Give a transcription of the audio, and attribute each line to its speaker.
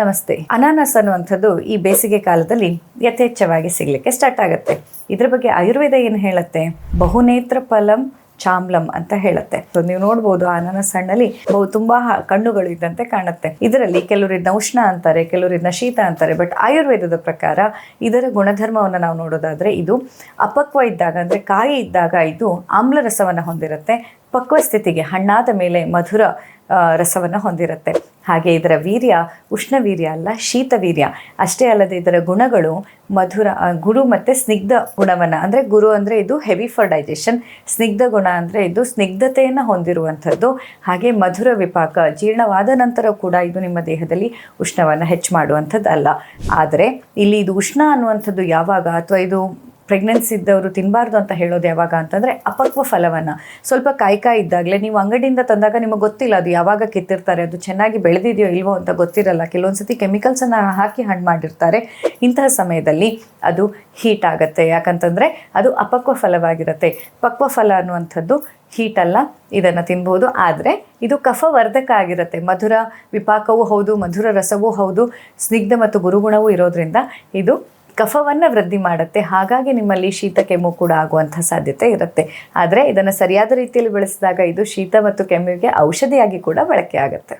Speaker 1: ನಮಸ್ತೆ. ಅನಾನಸ್ ಅನ್ನುವಂಥದ್ದು ಈ ಬೇಸಿಗೆ ಕಾಲದಲ್ಲಿ ಯಥೇಚ್ಛವಾಗಿ ಸಿಗಲಿಕ್ಕೆ ಸ್ಟಾರ್ಟ್ ಆಗುತ್ತೆ. ಇದ್ರ ಬಗ್ಗೆ ಆಯುರ್ವೇದ ಏನು ಹೇಳುತ್ತೆ? ಬಹುನೇತ್ರ ಫಲಂ ಚಾಮ್ಲಂ ಅಂತ ಹೇಳುತ್ತೆ. ಸೊ ನೀವು ನೋಡ್ಬೋದು ಅನಾನಸ್ ಹಣ್ಣಲ್ಲಿ ಬಹು ತುಂಬಾ ಕಣ್ಣುಗಳು ಇದ್ದಂತೆ ಕಾಣುತ್ತೆ. ಇದರಲ್ಲಿ ಕೆಲವರು ಇದನ್ನ ಉಷ್ಣ ಅಂತಾರೆ ಕೆಲವರು ಇದನ್ನ ಶೀತ ಅಂತಾರೆ ಬಟ್ ಆಯುರ್ವೇದದ ಪ್ರಕಾರ ಇದರ ಗುಣಧರ್ಮವನ್ನು ನಾವು ನೋಡೋದಾದ್ರೆ ಇದು ಅಪಕ್ವ ಇದ್ದಾಗ ಅಂದ್ರೆ ಕಾಯಿ ಇದ್ದಾಗ ಇದು ಆಮ್ಲರಸವನ್ನು ಹೊಂದಿರುತ್ತೆ. ಪಕ್ವ ಸ್ಥಿತಿಗೆ ಹಣ್ಣಾದ ಮೇಲೆ ಮಧುರ ರಸವನ್ನು ಹೊಂದಿರುತ್ತೆ. ಹಾಗೆ ಇದರ ವೀರ್ಯ ಉಷ್ಣ ವೀರ್ಯ ಅಲ್ಲ ಶೀತ ವೀರ್ಯ ಅಷ್ಟೇ ಅಲ್ಲದೆ ಇದರ ಗುಣಗಳು ಮಧುರ ಗುರು ಮತ್ತು ಸ್ನಿಗ್ಧ ಗುಣವನ್ನು, ಅಂದರೆ ಗುರು ಅಂದರೆ ಇದು ಹೆವಿ ಫಾರ್ ಡೈಜೆಷನ್ ಸ್ನಿಗ್ಧ ಗುಣ ಅಂದರೆ ಇದು ಸ್ನಿಗ್ಧತೆಯನ್ನು ಹೊಂದಿರುವಂಥದ್ದು. ಹಾಗೆ ಮಧುರ ವಿಪಾಕ ಜೀರ್ಣವಾದ ನಂತರ ಕೂಡ ಇದು ನಿಮ್ಮ ದೇಹದಲ್ಲಿ ಉಷ್ಣವನ್ನು ಹೆಚ್ಚು ಮಾಡುವಂಥದ್ದು ಅಲ್ಲ ಆದರೆ ಇಲ್ಲಿ ಇದು ಉಷ್ಣ ಅನ್ನುವಂಥದ್ದು ಯಾವಾಗ? ಅಥವಾ ಇದು ಪ್ರೆಗ್ನೆನ್ಸಿ ಇದ್ದವರು ತಿನ್ನಬಾರ್ದು ಅಂತ ಹೇಳೋದು ಯಾವಾಗ ಅಂತಂದರೆ ಅಪಕ್ವ ಫಲವನ್ನು. ಸ್ವಲ್ಪ ಕಾಯಿ ಕಾಯಿ ಇದ್ದಾಗಲೇ ನೀವು ಅಂಗಡಿಯಿಂದ ತಂದಾಗ ನಿಮಗೆ ಗೊತ್ತಿಲ್ಲ ಅದು ಯಾವಾಗ ಕಿತ್ತಿರ್ತಾರೆ, ಅದು ಚೆನ್ನಾಗಿ ಬೆಳೆದಿದೆಯೋ ಇಲ್ವೋ ಅಂತ ಗೊತ್ತಿರಲ್ಲ. ಕೆಲವೊಂದು ಸತಿ ಕೆಮಿಕಲ್ಸನ್ನು ಹಾಕಿ ಹಣ್ಣು ಮಾಡಿರ್ತಾರೆ. ಇಂತಹ ಸಮಯದಲ್ಲಿ ಅದು ಹೀಟ್ ಆಗುತ್ತೆ. ಯಾಕಂತಂದರೆ ಅದು ಅಪಕ್ವ ಫಲವಾಗಿರುತ್ತೆ. ಪಕ್ವ ಫಲ ಅನ್ನುವಂಥದ್ದು ಹೀಟ್ ಅಲ್ಲ, ಇದನ್ನು ತಿನ್ಬೋದು. ಆದರೆ ಇದು ಕಫವರ್ಧಕ ಆಗಿರುತ್ತೆ. ಮಧುರ ವಿಪಾಕವೂ ಹೌದು, ಮಧುರ ರಸವೂ ಹೌದು, ಸ್ನಿಗ್ಧ ಮತ್ತು ಗುರುಗುಣವೂ ಇರೋದ್ರಿಂದ ಇದು ಕಫವನ್ನು ವೃದ್ಧಿ ಮಾಡುತ್ತೆ. ಹಾಗಾಗಿ ನಿಮ್ಮಲ್ಲಿ ಶೀತ, ಕೆಮ್ಮು ಕೂಡ ಆಗುವಂಥ ಸಾಧ್ಯತೆ ಇರುತ್ತೆ. ಆದರೆ ಇದನ್ನು ಸರಿಯಾದ ರೀತಿಯಲ್ಲಿ ಬೆಳೆಸಿದಾಗ ಇದು ಶೀತ ಮತ್ತು ಕೆಮ್ಮಿಗೆ ಔಷಧಿಯಾಗಿ ಕೂಡ ಬಳಕೆ ಆಗುತ್ತೆ.